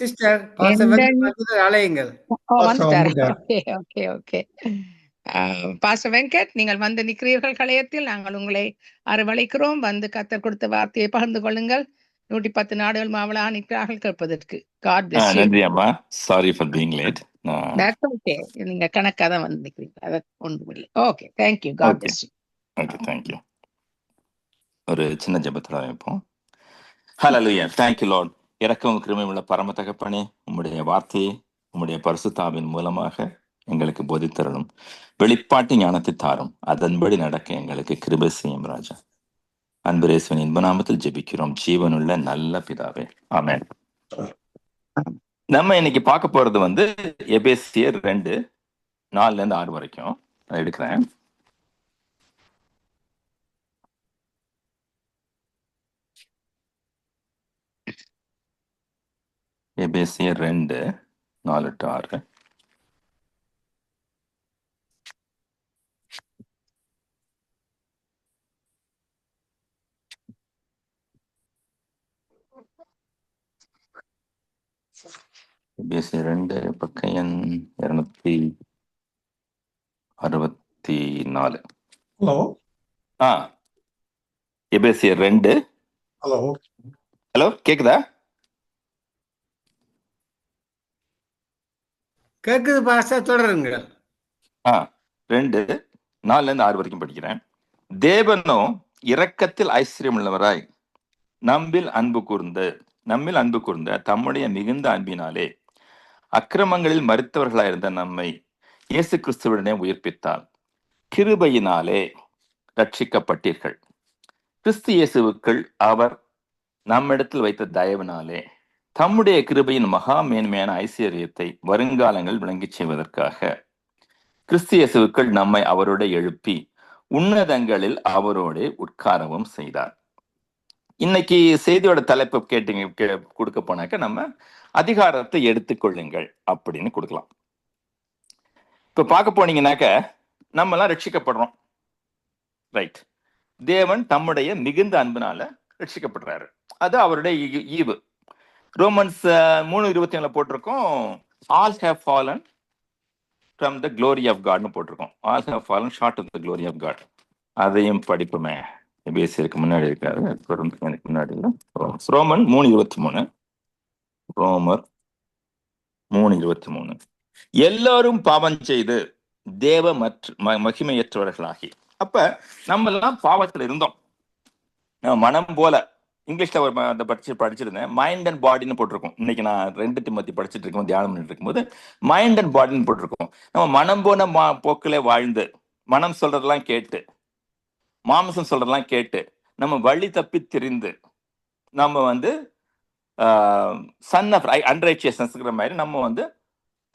Sister okay okay பாச வெங்கட் நீங்கள் வந்து நிற்கிறீர்கள் கலையத்தில். நாங்கள் உங்களை அரவழைக்கிறோம் வந்து கத்தர் கொடுத்த வார்த்தையை பகிர்ந்து கொள்ளுங்கள். நூற்றி பத்து நாடுகள் மாவளா நிற்கிறார்கள் கேட்பதற்கு. காட் பிளஸ் நன்றி அம்மா. Sorry for being late that's okay நீங்க கணக்கா தான் வந்து நிற்கிறீங்க. அதை ஒன்றும் இல்லை okay thank you God Okay. Bless okay thank you ஒரு சின்ன ஜெபத்தில் ஆரம்பிப்போம். ஹalleluya thank you லார்ட் இறக்கம் கிருமை உள்ள பரம தகப்பனே உம்முடைய வார்த்தையை உம்முடைய பரிசுத்தாவின் மூலமாக எங்களுக்கு போதித்தரணும் வெளிப்பாட்டு ஞானத்தை தாரும். அதன்படி நடக்க எங்களுக்கு கிருபை செய்யும் ராஜா. அன்பரேஸ்வன் இன்ப நாமத்தில் ஜெபிக்கிறோம். ஜீவனுள்ள நல்ல பிதாவே. ஆமேன். நம்ம இன்னைக்கு பார்க்க போறது வந்து எபேசியர் ரெண்டு நாலுல இருந்து ஆறு வரைக்கும். எடுக்கிறேன். எபேசியர் ரெண்டு நாலு டு ஆறு. எபேசியர் ரெண்டு பக்கம் எண் இருநூத்தி அறுபத்தி நாலு. ஹலோ. ஆ. எபேசியர் ரெண்டு. ஹலோ. ஹலோ கேக்குதா? கேக்குது பாஸ்டர்? தொடருங்க. ஆ ரெண்டு நாலுல இருந்து ஆறு வரைக்கும் படிக்கிறேன். தேவனோ இரக்கத்தில் ஐஸ்வர்யம் உள்ளவராய் நம்பில் அன்பு கூர்ந்து நம்மில் அன்பு கூர்ந்த தம்முடைய மிகுந்த அன்பினாலே அக்கிரமங்களில் மறுத்தவர்களாயிருந்த நம்மை இயேசு கிறிஸ்துவனே உயிர்ப்பித்தால் கிருபையினாலே ரட்சிக்கப்பட்டீர்கள். கிறிஸ்து இயேசுவுக்குள் அவர் நம்மிடத்தில் வைத்த தயவினாலே தம்முடைய கிருபையின் மகா மேன்மையான ஐஸ்வர்யத்தை வருங்காலங்கள் விளங்கிச் செய்வதற்காக கிறிஸ்து நம்மை அவரோட எழுப்பி உன்னதங்களில் அவரோடு உட்காரவும் செய்தார். இன்னைக்கு செய்தியோட தலைப்பு கேட்டீங்க கே- கொடுக்க போனாக்க நம்ம அதிகாரத்தை எடுத்துக்கொள்ளுங்கள் அப்படின்னு கொடுக்கலாம். இப்ப பார்க்க போனீங்கன்னாக்க நம்ம எல்லாம் ரட்சிக்கப்படுறோம். ரைட் தேவன் தம்முடைய மிகுந்த அன்பினால ரட்சிக்கப்படுறாரு. அது அவருடைய ஈவு. ரோமன்ஸ் uh, மூணு இருபத்தி ஏழுல போட்டிருக்கோம். All have fallen from the glory of காட்னு போட்டிருக்கோம். All have fallen short of the glory of God அதையும் படிப்புமே. பேசியருக்கு முன்னாடி இருக்காரு. தொடர்ந்து எனக்கு முன்னாடி ரோமன்ஸ். ரோமன் மூணு இருபத்தி மூணு. ரோமர் மூணு இருபத்தி மூணு. எல்லாரும் பாவம் செய்து தேவ மற்ற ம- மகிமையற்றவர்களாகி. அப்ப நம்ம எல்லாம் பாவத்துல இருந்தோம். நம்ம மனம் போல இங்கிலீஷில் ஒரு அந்த படிச்சு படிச்சிருந்தேன். மைண்ட் அண்ட் பாடின்னு போட்டிருக்கோம். இன்னைக்கு நான் ரெண்டு திமத்தி படிச்சுட்டு இருக்கோம் தியானம் பண்ணிட்டு இருக்கும்போது. மைண்ட் அண்ட் பாடின்னு போட்டிருக்கோம். நம்ம மனம் போன மா போக்கிலே வாழ்ந்து மனம் சொல்றதெல்லாம் கேட்டு மாமிசம் சொல்றதெல்லாம் கேட்டு நம்ம வழி தப்பி திரிந்து நம்ம வந்து சன் ஆஃப் அன்ரைச்சியஸ்னஸ்ங்கிற மாதிரி நம்ம வந்து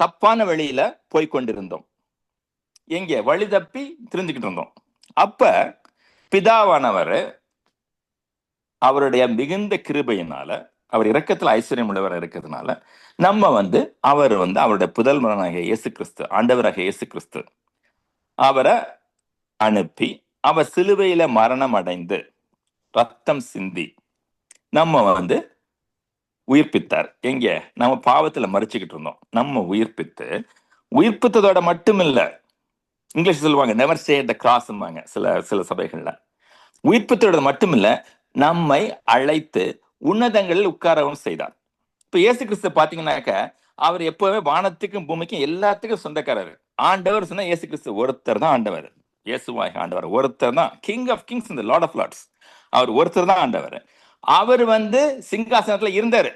தப்பான வழியில போய் கொண்டிருந்தோம். எங்கே? வழி தப்பி திரிஞ்சுக்கிட்டு இருந்தோம். அப்ப பிதாவானவர் அவருடைய மிகுந்த கிருபையினால அவர் இரக்கத்தில் ஐஸ்வர்யம் உள்ளவர் இருக்கிறதுனால நம்ம வந்து அவர் வந்து அவருடைய புதல்வனாகிய இயேசு கிறிஸ்து ஆண்டவராகிய இயேசு கிறிஸ்து அவரை அனுப்பி அவர் சிலுவையில மரணம் அடைந்து ரத்தம் சிந்தி நம்ம வந்து உயிர்ப்பித்தார். எங்க? நம்ம பாவத்துல மறிச்சுக்கிட்டு இருந்தோம். நம்ம உயிர்ப்பித்து உயிர்ப்பித்ததோட மட்டும் இல்லை இங்கிலீஷ் சொல்லுவாங்க நெவர் ஸ்டே த கிராஸ்ம்பாங்க சில சில சபைகள்ல. உயிர்ப்பித்ததோட மட்டும் இல்லை நம்மை அழைத்து உன்னதங்களில் உட்காரவும் செய்தார். இப்போ இயேசு கிறிஸ்து பார்த்தீங்கன்னாக்க அவர் எப்பவுமே வானத்துக்கும் பூமிக்கும் எல்லாத்துக்கும் சொந்தக்காரர். ஆண்டவர் சொன்னால் இயேசு கிறிஸ்து ஒருத்தர் தான் ஆண்டவர். இயேசுவாய் ஆண்டவர். ஒருத்தர் தான். கிங் ஆஃப் கிங்ஸ் இந்த லார்ட் ஆஃப் லார்ட்ஸ் அவர் ஒருத்தர் தான் ஆண்டவர். அவர் வந்து சிங்காசனத்துல இருந்தாரு.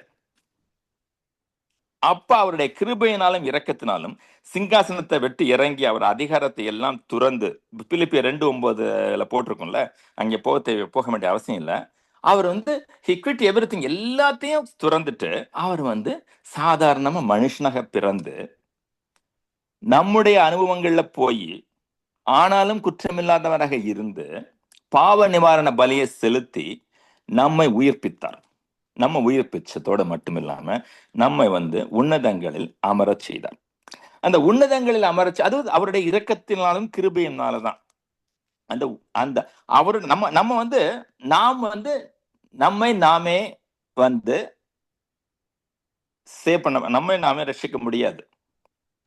அப்ப அவருடைய கிருபையினாலும் இரக்கத்தினாலும் சிங்காசனத்தை வெட்டி இறங்கி அவர் அதிகாரத்தை எல்லாம் துறந்து பிலிப்பிய ரெண்டு ஒன்பதுல போட்டிருக்கோம்ல அங்கே போக தேவை போக வேண்டிய அவசியம் இல்லை. அவர் வந்து ஹிக்விட் எவ்ரி திங் எல்லாத்தையும் துறந்துட்டு அவர் வந்து சாதாரணமா மனுஷனாக பிறந்து நம்முடைய அனுபவங்கள்ல போய் ஆனாலும் குற்றமில்லாதவராக இருந்து பாவ நிவாரண பலியை செலுத்தி நம்மை உயிர்ப்பித்தார். நம்ம உயிர்ப்பிச்சதோடு மட்டும் இல்லாம நம்மை வந்து உன்னதங்களில் அமரச் செய்தார். அந்த உன்னதங்களில் அமரச்சு அது அவருடைய இரக்கத்தினாலும் கிருபையினாலதான். அந்த அந்த அவரு நம்ம நம்ம வந்து நாம் வந்து நம்மை நாமே வந்து சேவ் பண்ண நம்மை நாமே ரசிக்க முடியாது.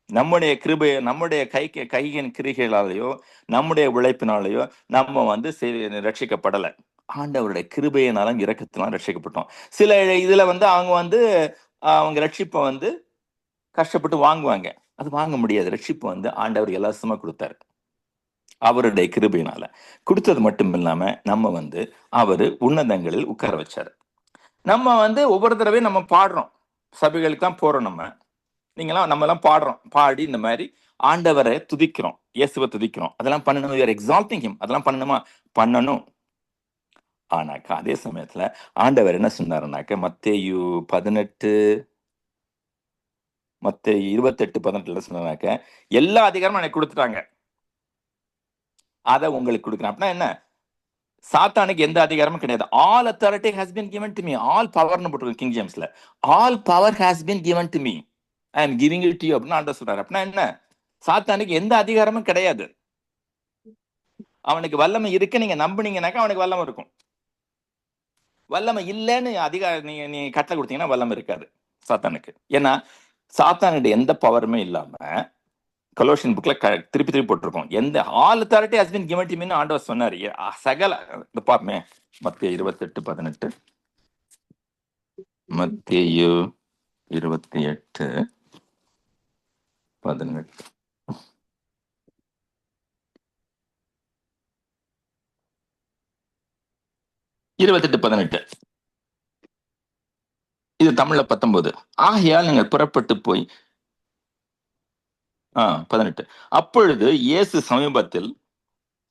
நம்முடைய கிருபை நம்முடைய கை கையின் கிரிகைகளாலேயோ நம்முடைய உழைப்பினாலேயோ நம்ம வந்து சே- ரட்சிக்கப்படலை. ஆண்டவருடைய கிருபையினாலும் இரக்கத்தினாலும் ரட்சிக்கப்பட்டோம். சில இதுல வந்து அவங்க வந்து அவங்க ரட்சிப்பை வந்து கஷ்டப்பட்டு வாங்குவாங்க. அது வாங்க முடியாது. ரட்சிப்பை வந்து ஆண்டவர் இலவசமா கொடுத்தாரு. அவருடைய கிருபையினால. கொடுத்தது மட்டும் இல்லாம நம்ம வந்து அவர் உன்னதங்களில் உட்கார வச்சாரு. நம்ம வந்து ஒவ்வொரு தடவையும் நம்ம பாடுறோம். சபைகளுக்கு தான் போறோம் நம்ம. நீங்களாம் நம்ம எல்லாம் பாடுறோம். பாடி இந்த மாதிரி ஆண்டவரை துதிக்கிறோம். இயேசுவை துதிக்கிறோம். அதெல்லாம் பண்ணணும். யூஆர் எக்ஸால்ட்டிங் ஹிம் அதெல்லாம் பண்ணணுமா? பண்ணணும். ஆனாக்கா அதே சமயத்துல ஆண்டவர் என்ன சொன்னாருனாக்க மத்தேயு பதினெட்டு மத்த இருபத்தெட்டு பதினெட்டுல சொன்னாக்க எல்லா அதிகாரமும் எனக்கு கொடுத்துட்டாங்க. அதை உங்களுக்கு கொடுக்குறேன். அப்படின்னா என்ன? சாத்தானுக்கு எந்த அதிகாரமும் கிடையாது. All authority has been given to me all பவர்னு போட்டிருக்கு King ஜேம்ஸ்ல all power has been given to me I am giving it you அப்படின்னு ஆண்டர் சொல்றாரு. அப்படின்னா என்ன? சாத்தானுக்கு எந்த அதிகாரமும் கிடையாது. அவனுக்கு வல்லமை இருக்கு நீங்க நம்புனீங்கனாக்கா அவனுக்கு வல்லமை இருக்கும். வல்லமை இல்லைன்னு அதிகார நீங்க நீங்க கட்டளை கொடுத்தீங்கன்னா வல்லமை இருக்காது சாத்தானுக்கு. ஏன்னா சாத்தானுடைய எந்த பவருமே இல்லாம கலோஷன் புக்ல க- திருப்பி திருப்பி போட்டிருக்கோம். எந்த all authority has been given to me ஆண்டவர் சொன்னார். சகல இந்த பாப்பமே மத்திய இருபத்தெட்டு பதினெட்டு. மத்திய இருபத்தி எட்டு பதினெட்டு. இருபத்தெட்டு பதினெட்டு. இது தமிழ்ல பத்தொன்பது. ஆகையால் நீங்கள் புறப்பட்டு போய் ஆ பதினெட்டு. அப்பொழுது இயேசு சமீபத்தில்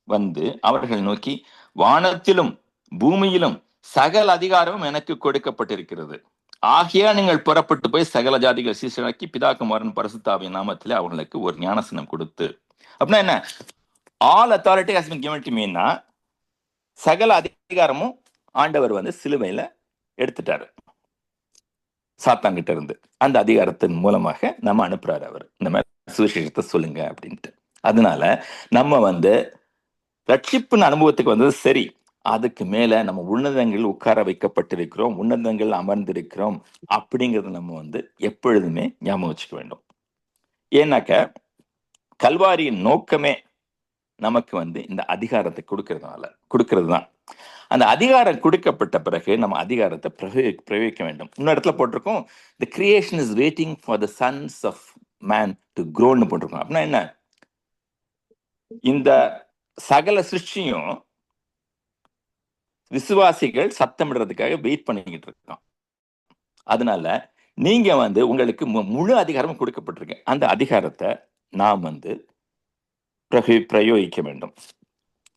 வந்து அவர்கள் நோக்கி வானத்திலும் பூமியிலும் சகல அதிகாரமும் எனக்கு கொடுக்கப்பட்டிருக்கிறது. ஆகியா நீங்கள் புறப்பட்டு போய் சகல ஜாதிகள் சீசனாக்கி பிதாக்குமாரன் பரசுத்தாவின் நாமத்திலே அவர்களுக்கு ஒரு ஞானசனம் கொடுத்து. அப்படின்னா என்ன? All authority has been given to சகல அதிகாரமும் ஆண்டவர் வந்து சிலுவையில எடுத்துட்டாரு. சாத்தாங்கிட்ட இருந்து. அந்த அதிகாரத்தின் மூலமாக நம்ம அனுப்புறாரு அவர். இந்த மாதிரி சுவிசேஷத்தை சொல்லுங்க அப்படின்ட்டு. அதனால நம்ம வந்து ரட்சிப்பின் அனுபவத்துக்கு வந்தது சரி. அதுக்கு மேல நம்ம உன்னதங்கள் உட்கார வைக்கப்பட்டிருக்கிறோம் உன்னதங்கள் அமர்ந்திருக்கிறோம் அப்படிங்கறத நம்ம வந்து எப்பொழுதுமே ஞாபகம் வச்சுக்க வேண்டும். ஏன்னாக்க கல்வாரியின் நோக்கமே நமக்கு வந்து இந்த அதிகாரத்தை கொடுக்கறதுனால கொடுக்கறது தான். அந்த அதிகாரம் கொடுக்கப்பட்ட பிறகு நம்ம அதிகாரத்தை பிரயோக பிரயோகிக்க வேண்டும். இன்னொரு இடத்துல போட்டிருக்கோம் the creation is waiting for the sons of man to க்ரோன்னு போட்டிருக்கோம் அப்படின்னா என்ன? இந்த சகல சிருஷ்டியும் விசுவாசிகள் சத்தமிடுறதுக்காக வெயிட் பண்ணிக்கிட்டு இருக்கோம் அதனால நீங்க வந்து உங்களுக்கு மு- முழு அதிகாரமும் கொடுக்கப்பட்டிருக்கு. அந்த அதிகாரத்தை நாம் வந்து பிரகி பிரயோகிக்க வேண்டும்.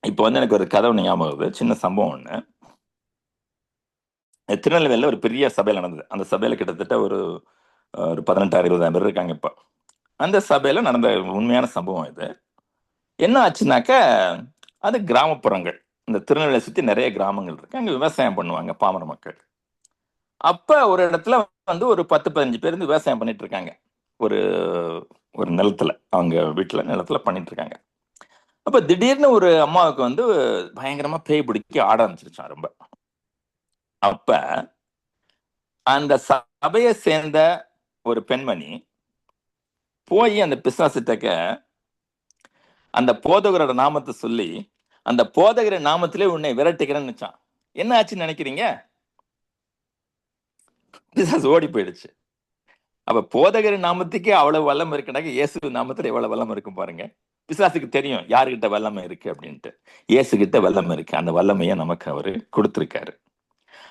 இப்போ வந்து எனக்கு ஒரு கதை ஒன்று ஞாபகம் வருது. சின்ன சம்பவம் ஒன்று திருநெல்வேலியில் ஒரு பெரிய சபையில் நடந்தது. அந்த சபையில் கிட்டத்தட்ட ஒரு ஒரு பதினெட்டாயிரம் இருபதாயிரம் பேர் இருக்காங்க இப்போ. அந்த சபையில் நடந்த உண்மையான சம்பவம் இது. என்ன ஆச்சுனாக்க அது கிராமப்புறங்கள். இந்த திருநெல்வேலியை சுற்றி நிறைய கிராமங்கள் இருக்கு. அங்கே விவசாயம் பண்ணுவாங்க பாமர மக்கள். அப்போ ஒரு இடத்துல வந்து ஒரு பத்து பதினஞ்சு பேர் இருந்து விவசாயம் பண்ணிட்டு இருக்காங்க. ஒரு ஒரு நிலத்துல. அவங்க வீட்டில் நிலத்துல பண்ணிட்டு இருக்காங்க. அப்போ திடீர்னு ஒரு அம்மாவுக்கு வந்து பயங்கரமாக பேய் பிடிக்க ஆட ஆரம்பிச்சிருச்சான் ரொம்ப. அப்போ அந்த சபையை சேர்ந்த ஒரு பெண்மணி போய் அந்த பிசாசிட்டக்க அந்த போதகரோட நாமத்தை சொல்லி அந்த போதகர நாமத்திலே உன்னை விரட்டுகிறேன்னு வச்சான் என்ன ஆச்சுன்னு நினைக்கிறீங்க? பிசாசு ஓடி போயிடுச்சு. அப்ப போதகர் நாமத்துக்கே அவ்வளவு வல்லம் இருக்குனாக்க இயேசு நாமத்துல எவ்வளவு வல்லம் இருக்கும் பாருங்க. பிசாசுக்கு தெரியும் யாருகிட்ட வல்லமை இருக்கு அப்படின்ட்டு. இயேசு கிட்ட வல்லமை இருக்கு. அந்த வல்லமையை நமக்கு அவரு கொடுத்திருக்காரு.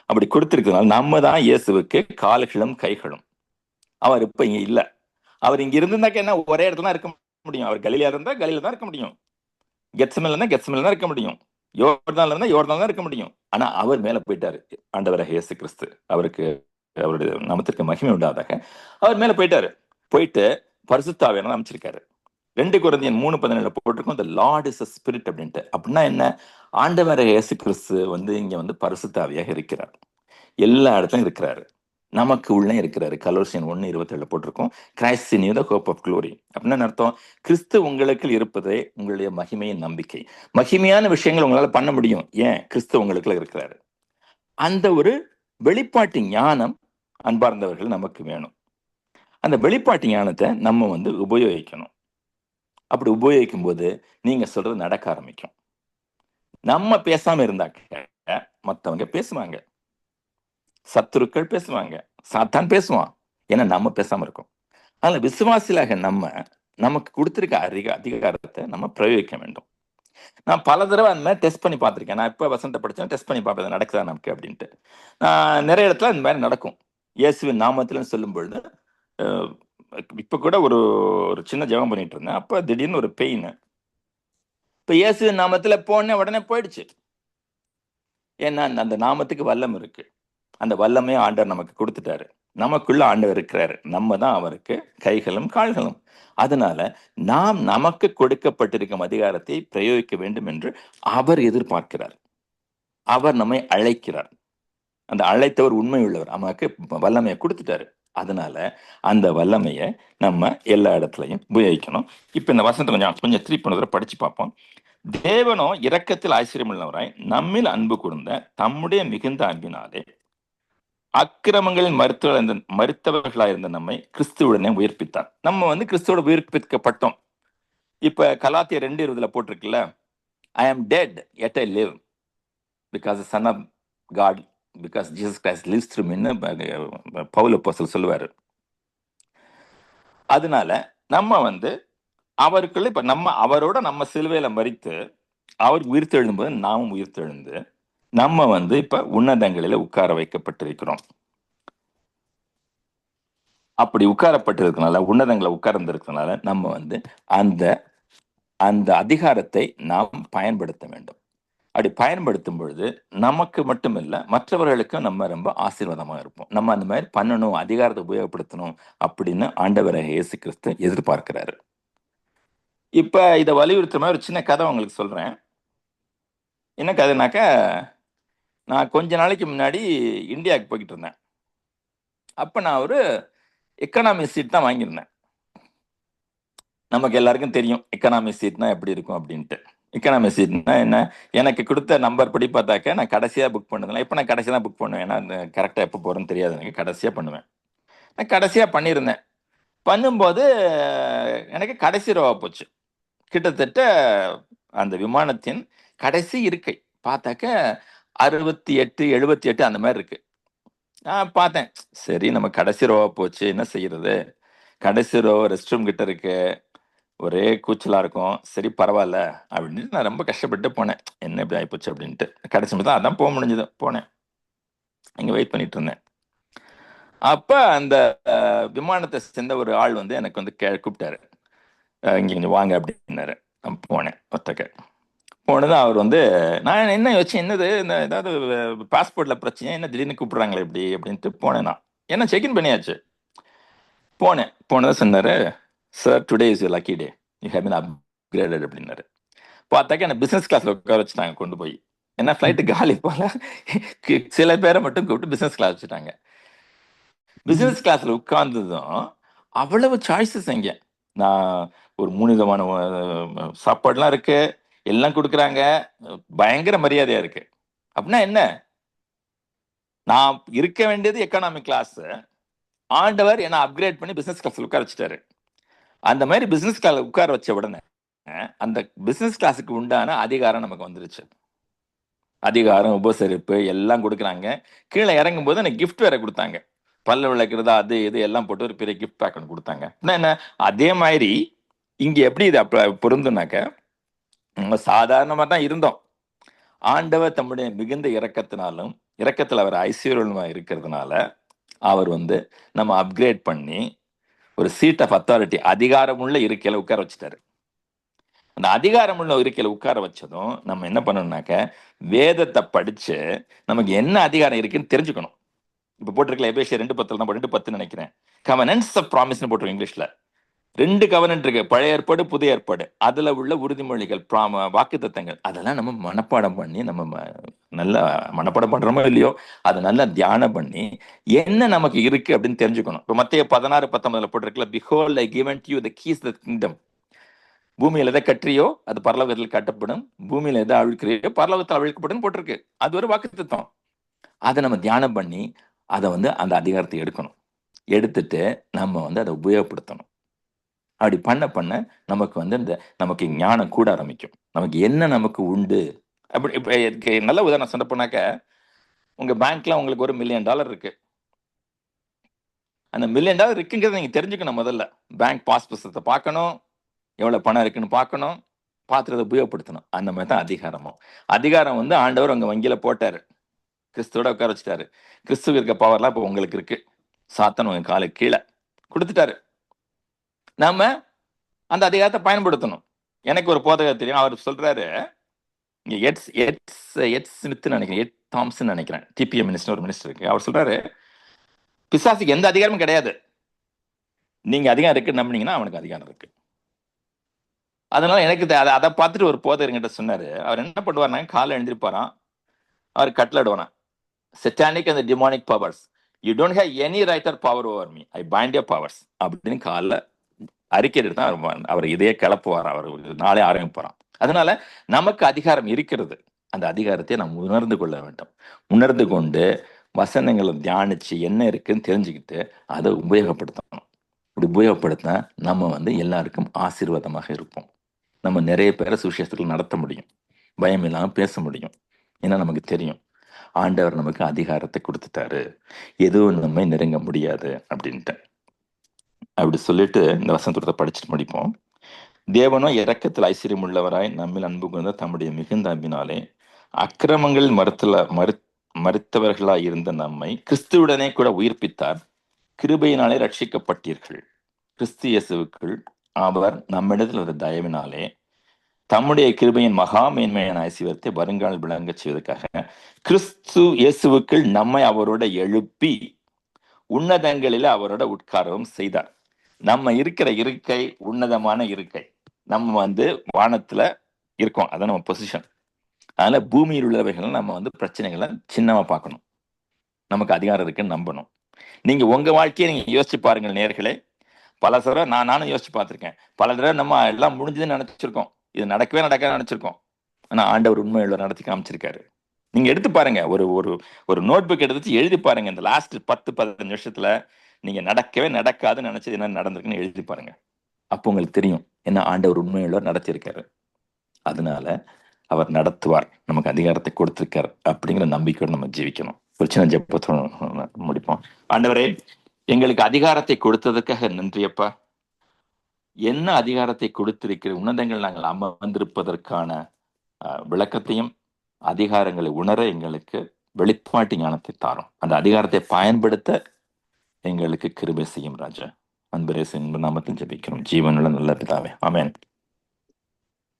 அப்படி கொடுத்திருக்கிறதுனால நம்ம தான் இயேசுவுக்கு கால்களும் கைகளும். அவர் இப்ப இங்க இல்ல. அவர் இங்க இருந்திருந்தாக்க என்ன ஒரே இடத்துல தான் இருக்க முடியும். அவர் கலியில இருந்தா கலியில தான் இருக்க முடியும். கெட்சமில் இருந்தா கெட்சமில் தான் இருக்க முடியும். யோர்தான்ல இருந்தா யோர்தான் தான் இருக்க முடியும். ஆனா அவர் மேல போயிட்டாரு. ஆண்டவராக இயேசு கிறிஸ்து அவருக்கு அவருடைய நாமத்திற்கு மகிமை உண்டாதாக அவர் மேல போயிட்டாரு. போயிட்டு பரிசுத்தாவியான அமைச்சிருக்காரு. ரெண்டு குழந்தையன் மூணு பதினேழு போட்டிருக்கோம் இந்த லார்ட் இஸ் அ ஸ்பிரிட் அப்படின்ட்டு. அப்படின்னா என்ன? ஆண்டவர இயேசு கிறிஸ்து வந்து இங்க வந்து பரிசுத்தாவியாக இருக்கிறார். எல்லா இடத்துலையும் இருக்கிறாரு. நமக்கு உள்ளே இருக்கிறாரு. கலோசியன் ஒன்று இருபத்தேழு போட்டிருக்கோம். Christ in the hope of glory அப்படின்னு அர்த்தம் கிறிஸ்து உங்களுக்கு இருப்பதே உங்களுடைய மகிமையின் நம்பிக்கை. மகிமையான விஷயங்கள் உங்களால் பண்ண முடியும். ஏன்? கிறிஸ்து உங்களுக்குள்ள இருக்கிறாரு. அந்த ஒரு வெளிப்பாட்டு ஞானம் அன்பார்ந்தவர்கள் நமக்கு வேணும். அந்த வெளிப்பாட்டு ஞானத்தை நம்ம வந்து உபயோகிக்கணும். அப்படி உபயோகிக்கும் போது நீங்கள் சொல்றது நடக்க ஆரம்பிக்கும். நம்ம பேசாமல் இருந்தாக்க மற்றவங்க பேசுவாங்க. சத்துருக்கள் பேசுவாங்க. சாத்தான் பேசுவான். ஏன்னா நம்ம பேசாமல் இருக்கோம். அதனால் விசுவாசிலாக நம்ம நமக்கு கொடுத்துருக்க அதிக அதிகாரத்தை நம்ம பிரயோகிக்க வேண்டும். நான் பல தடவை அந்த மாதிரி டெஸ்ட் பண்ணி பார்த்துருக்கேன். நான் இப்போ வசந்த படித்தேன் டெஸ்ட் பண்ணி பார்ப்பேன். நடக்குதா நமக்கு அப்படின்ட்டு. நான் நிறைய இடத்துல இந்த மாதிரி நடக்கும். இயேசுவின் நாமத்தில்னு சொல்லும் பொழுது இப்போ கூட ஒரு ஒரு சின்ன ஜெபம் பண்ணிட்டு இருந்தேன். அப்போ திடீர்னு ஒரு பெயின் இப்போ இயேசுவின் நாமத்தில் போனேன் உடனே போயிடுச்சு. ஏன்னா அந்த- நாமத்துக்கு வல்லம் இருக்குது அந்த வல்லமையை ஆண்டவர் நமக்கு கொடுத்துட்டாரு. நமக்குள்ள ஆண்டவர் இருக்கிறாரு. நம்ம தான் அவருக்கு கைகளும் கால்களும். அதனால நாம் நமக்கு கொடுக்கப்பட்டிருக்கும் அதிகாரத்தை பிரயோகிக்க வேண்டும் என்று அவர் எதிர்பார்க்கிறார். அவர் நம்மை அழைக்கிறார். அந்த அழைத்தவர் உண்மை உள்ளவர். நமக்கு வல்லமையை கொடுத்துட்டாரு. அதனால அந்த வல்லமையை நம்ம எல்லா இடத்துலையும் உபயோகிக்கணும். இப்போ இந்த வசனத்தை கொஞ்சம் கொஞ்சம் திருப்பி தடவை படிச்சு பார்ப்போம். தேவனோ இரக்கத்தில் ஆச்சரியமுள்ளவராய் நம்மில் அன்பு கூர்ந்த தம்முடைய மிகுந்த அன்பினாலே அக்கிரமங்களில் மருத்துவ மருத்துவர்களாக இருந்த நம்மை கிறிஸ்துவுடனே உயிர்ப்பித்தார். நம்ம வந்து கிறிஸ்துவோட உயிர்ப்பிக்கப்பட்டோம். இப்ப கலாத்திய ரெண்டு இருபதுல போட்டிருக்குல்ல I am dead yet I live because son of God because Jesus Christ lives through மின்னு பவுல அப்போஸ்தலர் சொல்லுவார். அதனால நம்ம வந்து அவருக்குள்ள இப்ப நம்ம அவரோட நம்ம சிலுவையில மறித்து அவர் உயிர்த்தெழும்போது நாமும் உயிர்த்தெழுந்து நம்ம வந்து இப்ப உன்னதங்களில் உட்கார வைக்கப்பட்டிருக்கிறோம். அப்படி உட்காரப்பட்டிருக்கனால உன்னதங்களை உட்கார்ந்திருக்கனால நம்ம வந்து அந்த அந்த அதிகாரத்தை நாம் பயன்படுத்த வேண்டும். அப்படி பயன்படுத்தும் பொழுது நமக்கு இல்லை மற்றவர்களுக்கும் நம்ம ரொம்ப ஆசீர்வாதமாக இருப்போம். நம்ம அந்த மாதிரி பண்ணணும் அதிகாரத்தை உபயோகப்படுத்தணும் அப்படின்னு ஆண்டவராக இயேசு கிறிஸ்து எதிர்பார்க்கிறாரு. இப்போ இதை வலியுறுத்துற மாதிரி ஒரு சின்ன கதை உங்களுக்கு சொல்கிறேன் என்ன கதைனாக்கா நான் கொஞ்ச நாளைக்கு முன்னாடி இந்தியாவுக்கு போய்கிட்டு இருந்தேன். அப்போ நான் ஒரு எக்கனாமி சீட் தான் வாங்கியிருந்தேன். நமக்கு எல்லாருக்கும் தெரியும் எக்கனாமி சீட்னா எப்படி இருக்கும் அப்படின்ட்டு. எக்கனாமி சீட்னா என்ன? எனக்கு கொடுத்த நம்பர் படி பார்த்தாக்க நான் கடைசியாக புக் பண்ணதில்ல இப்போ நான் கடைசியாக புக் பண்ணுவேன். ஏன்னா அந்த கரெக்டாக எப்போ போகிறேன்னு தெரியாது எனக்கு. கடைசியாக பண்ணுவேன். நான் கடைசியாக பண்ணியிருந்தேன். பண்ணும்போது எனக்கு கடைசி ரோவா போச்சு. கிட்டத்தட்ட அந்த விமானத்தின் கடைசி இருக்கை பார்த்தாக்க அறுபத்தி எட்டு எழுபத்தி எட்டு அந்த மாதிரி இருக்கு. நான் பார்த்தேன். சரி நம்ம கடைசி ரோவா போச்சு. என்ன செய்யறது? கடைசி ரோ ரெஸ்ட் ரூம் கிட்ட இருக்கு. ஒரே கூச்சலாக இருக்கும். சரி பரவாயில்ல அப்படின்னு நான் ரொம்ப கஷ்டப்பட்டு போனேன். என்ன இப்படி ஆகிப்போச்சு அப்படின்ட்டு. கடைசி தான் அதான் போக முடிஞ்சது. போனேன். இங்கே வெயிட் பண்ணிட்டு இருந்தேன். அப்போ அந்த விமானத்தை சேர்ந்த ஒரு ஆள் வந்து எனக்கு வந்து கே கூப்பிட்டாரு. இங்கே கொஞ்சம் வாங்க அப்படின்னாரு. நான் போனேன். ஒத்தக்க போனது அவர் வந்து நான் என்ன யோசிச்சேன் என்னது இந்த ஏதாவது பாஸ்போர்ட்டில் பிரச்சனை என்ன திடீர்னு கூப்பிட்றாங்களே இப்படி அப்படின்ட்டு போனேன் நான். என்ன செக்இன் பண்ணியாச்சு. போனேன். போனதை சொன்னார் sir today is lucky day you have been upgraded அப்படின்னாரு. பார்த்தாக்க என்ன பிஸ்னஸ் கிளாஸில் உட்கார வச்சுட்டாங்க கொண்டு போய். ஏன்னா ஃப்ளைட்டு காலி போல. சில பேரை மட்டும் கூப்பிட்டு பிஸ்னஸ் கிளாஸ் வச்சுட்டாங்க. பிஸ்னஸ் கிளாஸில் உட்கார்ந்ததும் அவ்வளவு சாய்ஸஸ் எங்கே நான் ஒரு மூணு விதமான சாப்பாடுலாம் இருக்குது எல்லாம் கொடுக்குறாங்க. பயங்கர மரியாதையா இருக்கு. அப்படின்னா என்ன? நான் இருக்க வேண்டியது எக்கனாமிக் கிளாஸ் ஆண்டவர் என்ன அப்கிரேட் பண்ணி பிசினஸ் கிளாஸ்ல உட்கார வச்சுட்டாரு. அந்த மாதிரி பிசினஸ் கிளாஸ் உட்கார வச்ச உடனே அந்த பிசினஸ் கிளாஸுக்கு உண்டான அதிகாரம் நமக்கு வந்துருச்சு. அதிகாரம் உபசரிப்பு எல்லாம் கொடுக்குறாங்க. கீழே இறங்கும் போது எனக்கு கிஃப்ட் வேற கொடுத்தாங்க. பல்ல விளக்குறதா அது இது எல்லாம் போட்டு ஒரு பெரிய கிஃப்ட் பேக் ஒன்று கொடுத்தாங்க. அப்படின்னா என்ன? அதே மாதிரி இங்கே எப்படி இது அப்ப பொருந்துனாக்க நம்ம சாதாரணமா தான் இருந்தோம். ஆண்டவர் தம்முடைய மிகுந்த இறக்கத்தினாலும் இறக்கத்தில் அவர் ஐஸ்வர்யமாக இருக்கிறதுனால அவர் வந்து நம்ம அப்கிரேட் பண்ணி ஒரு சீட் ஆஃப் அத்தாரிட்டி அதிகாரமுள்ள இருக்கையில் உட்கார வச்சுட்டாரு. அந்த அதிகாரமுள்ள இருக்கையில் உட்கார வச்சதும் நம்ம என்ன பண்ணணும்னாக்க வேதத்தை படிச்சு நமக்கு என்ன அதிகாரம் இருக்குன்னு தெரிஞ்சுக்கணும். இப்போ போட்டிருக்கல எபேஷியர் ரெண்டு பத்தில் தான் ரெண்டு பத்து நினைக்கிறேன். கவனன்ஸ் ஆஃப் ப்ராமிஸ்னு போட்டிருக்கோம் இங்கிலீஷ்ல. ரெண்டு கவனன்ட் இருக்கு. பழைய ஏற்பாடு புதிய ஏற்பாடு. அதுல உள்ள உறுதிமொழிகள் வாக்கு தத்தங்கள் அதெல்லாம் நம்ம மனப்பாடம் பண்ணி நம்ம ம- நல்லா மனப்பாடம் பண்றோமோ இல்லையோ அதை நல்லா தியானம் பண்ணி என்ன நமக்கு இருக்கு அப்படின்னு தெரிஞ்சுக்கணும். இப்போ மத்திய பதினாறு பத்தொன்பதுல போட்டிருக்கல behold I given you the keys the kingdom பூமியில் எதை கற்றியோ அது பரலோகத்தில் கட்டப்படும். பூமியில் எதை அழுக்கிறியோ பரலோகத்தில் அழுக்கப்படும் போட்டிருக்கு. அது ஒரு வாக்கு அதை நம்ம தியானம் பண்ணி அதை வந்து அந்த அதிகாரத்தை எடுக்கணும். எடுத்துட்டு நம்ம வந்து அதை உபயோகப்படுத்தணும். அப்படி பண்ண பண்ண நமக்கு வந்து இந்த நமக்கு ஞானம் கூட ஆரம்பிக்கும். நமக்கு என்ன நமக்கு உண்டு? அப்படி இப்போ இதுக்கு நல்ல உதாரணம் சொல்ல போனாக்க உங்க பேங்க்ல உங்களுக்கு ஒரு மில்லியன் டாலர் இருக்கு. அந்த மில்லியன் டாலர் இருக்குங்கிறத நீங்கள் தெரிஞ்சுக்கணும் முதல்ல. பேங்க் பாஸ் புஸ்தகத்தை பார்க்கணும். எவ்வளோ பணம் இருக்குன்னு பார்க்கணும். பார்த்துறத உபயோகப்படுத்தணும். அந்த மாதிரி தான் அதிகாரமும். அதிகாரம் வந்து ஆண்டவர் உங்கள் வங்கியில் போட்டார். கிறிஸ்துவோட உட்கார வச்சுட்டாரு. கிறிஸ்துவ இருக்க பவர்லாம் இப்போ உங்களுக்கு இருக்கு. சாத்தன் உங்கள் காலுக்கு கீழே கொடுத்துட்டாரு. நம்ம அந்த அதிகாரத்தை பயன்படுத்தணும். எனக்கு ஒரு போதகர் தெரியும். அவர் சொல்றாரு இங்கே எட்ஸ் எட்ஸ் எட்ஸ் ஸ்மித் நினைக்கிறேன். எட் தாம்சன் நினைக்கிறேன். டிபிஎம் மினிஸ்டர் ஒரு மினிஸ்டர் இருக்கு. அவர் சொல்றாரு பிசாசுக்கு எந்த அதிகாரமும் கிடையாது. நீங்க அதிகாரம் இருக்கு நம்பினீங்கன்னா அவனுக்கு அதிகாரம் இருக்கு. அதனால எனக்கு இது- அதை அதை பார்த்துட்டு ஒரு போதகர்கிட்ட என்கிட்ட சொன்னாரு. அவர் என்ன பண்ணுவார்னா காலை எழுந்திருப்பாராம் அவர் கட்டளடுவாராம் செட்டானிக் அந்த demonic powers you don't have any right or power over me I bind your powers அப்படின்னு காலில் அறிக்கையில் தான் அவர் இதே இதையே கிளப்புவார் அவர் நாளே ஆரம்பிப்பாராம் அதனால நமக்கு அதிகாரம் இருக்கிறது. அந்த அதிகாரத்தை நாம் உணர்ந்து கொள்ள வேண்டும். உணர்ந்து கொண்டு வசனங்களை தியானிச்சு என்ன இருக்குன்னு தெரிஞ்சுக்கிட்டு அதை உபயோகப்படுத்தணும். இப்படி உபயோகப்படுத்த நம்ம வந்து எல்லாருக்கும் ஆசீர்வாதமாக இருப்போம். நம்ம நிறைய பேரை சுவிசேஷத்தில் நடத்த முடியும். பயம் இல்லாமல் பேச முடியும். ஏன்னா நமக்கு தெரியும். ஆண்டவர் நமக்கு அதிகாரத்தை கொடுத்துட்டாரு. எதுவும் நம்மை நெருங்க முடியாது அப்படின்ட்டு. அப்படி சொல்லிட்டு இந்த வசனத்தோட படிச்சுட்டு முடிப்போம். தேவனோ இறக்கத்தில் ஐஸ்வர்யம் உள்ளவராய் நம்மில் அன்பு கொண்ட தம்முடைய மிகுந்த அன்பினாலே அக்கிரமங்கள் மறுத்தல மறு மறுத்தவர்களாய் இருந்த நம்மை கிறிஸ்துவுடனே கூட உயிர்ப்பித்தார். கிருபையினாலே ரட்சிக்கப்பட்டீர்கள். கிறிஸ்து இயேசுவுக்குள் அவர் நம்மிடத்தில் ஒரு தயவினாலே தம்முடைய கிருபையின் மகா மேன்மையான ஐசிவத்தை வருங்கால் விளங்கச் செய்வதற்காக கிறிஸ்து இயேசுவுக்குள் நம்மை அவரோட எழுப்பி உன்னதங்களில் அவரோட உட்காரவும் செய்தார். நம்ம இருக்கிற இருக்கை உன்னதமான இருக்கை. நம்ம வந்து வானத்துல இருக்கோம். அதான் நம்ம பொசிஷன் அதனால பூமியில் உள்ளவைகளை நம்ம வந்து பிரச்சனைகளை சின்னமா பார்க்கணும். நமக்கு அதிகாரம் இருக்குன்னு நம்பணும். நீங்க உங்க வாழ்க்கையை நீங்க யோசிச்சு பாருங்கள் நேர்களே. பல தடவை நான் நானும் யோசிச்சு பார்த்துருக்கேன். பல தடவை நம்ம எல்லாம் முடிஞ்சதுன்னு நினைச்சிருக்கோம். இது நடக்கவே நடக்க நினைச்சிருக்கோம். ஆனா ஆண்டவர் உண்மையுள்ள நடத்தி காமிச்சிருக்காரு. நீங்க எடுத்து பாருங்க. ஒரு ஒரு ஒரு நோட் புக் எடுத்து எழுதி பாருங்க. இந்த லாஸ்ட் பத்து பதினஞ்சு வருஷத்துல நீங்க நடக்கவே நடக்காதுன்னு நினைச்சது என்ன நடந்திருக்குன்னு எழுதி பாருங்க. அப்போ உங்களுக்கு தெரியும் என்ன ஆண்டவர் உண்மையுள்ள நடத்தியிருக்காரு. அதனால அவர் நடத்துவார். நமக்கு அதிகாரத்தை கொடுத்திருக்கார் அப்படிங்கிற நம்பிக்கையோடு நம்ம ஜீவிக்கணும். ஒரு சின்ன ஜப்பத்தோட முடிப்போம். ஆண்டவரே எங்களுக்கு அதிகாரத்தை கொடுத்ததுக்காக நன்றியப்பா என்ன அதிகாரத்தை கொடுத்திருக்கிற உன்னதங்கள் நாங்கள் அமர்ந்திருப்பதற்கான அஹ், விளக்கத்தையும் அதிகாரங்களை உணர எங்களுக்கு வெளிப்பாட்டு ஞானத்தை தாரும். அந்த அதிகாரத்தை பயன்படுத்த எங்களுக்கு கிருபை செய்யும் ராஜா அன்பரேசன் நாமத்தில் ஜெபிக்கிறோம் ஜீவனுள்ள நல்ல பிதாவே ஆமென்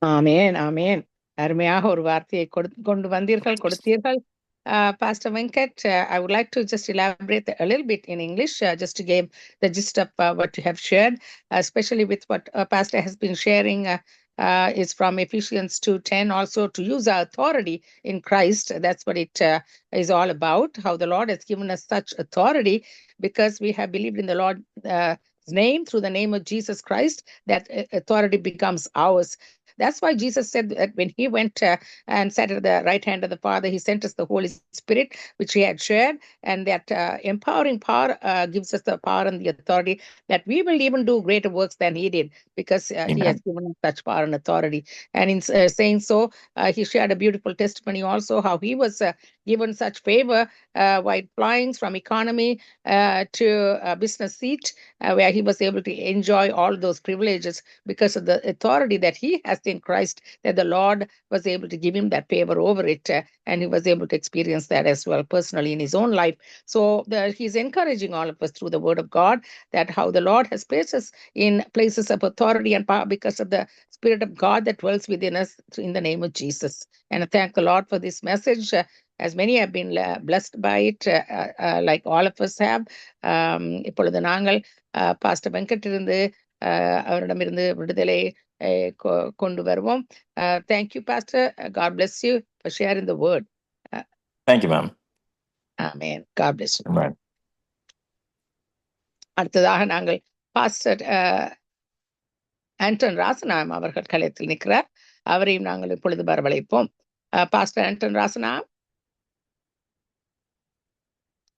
ஆமேன் ஆமேன் அருமையாக ஒரு வார்த்தையை கொடு- கொண்டு வந்தீர்கள் கொடுத்தீர்கள் Uh, Pastor Venkat, uh, I would like to just elaborate a little bit in English, uh, just to give the gist of uh, what you have shared, especially with what uh, Pastor has been sharing. Uh, uh, is from Ephesians 2:10 also to use our authority in Christ. That's what it uh, is all about. How the Lord has given us such authority because we have believed in the Lord's uh, name through the name of Jesus Christ. That uh, authority becomes ours. That's why Jesus said that when he went uh, and sat at the right hand of the Father, he sent us the Holy Spirit, which he had shared, and that uh, empowering power uh, gives us the power and the authority that we will even do greater works than he did because uh, he has given us such power and authority. And in uh, saying so, uh, he shared a beautiful testimony also how he was uh, given such favor uh, while flying from economy uh, to business seat, uh, where he was able to enjoy all those privileges because of the authority that he has in Christ, that the Lord was able to give him that favor over it, and he was able to experience that as well personally in his own life. So the, he's encouraging all of us through the Word of God that how the Lord has placed us in places of authority and power because of the Spirit of God that dwells within us in the name of Jesus. And I thank the Lord for this message. As many have been blessed by it, uh, uh, uh, like all of us have. Um, இப்பொழுது நாங்கள் pastor Venkat இருந்து uh, அவரிடமிருந்து விடுதலை கொண்டு வருவோம். Thank you pastor God bless you for sharing the word thank you ma'am amen God bless you அடுத்ததாக நாங்கள் pastor Anton ராசனாம் அவர்கள் கலையத்தில் நிற்கிறார். அவரையும் நாங்கள் இப்பொழுது வரவழைப்போம். பாஸ்டர் ஆண்டன் ராசனாம்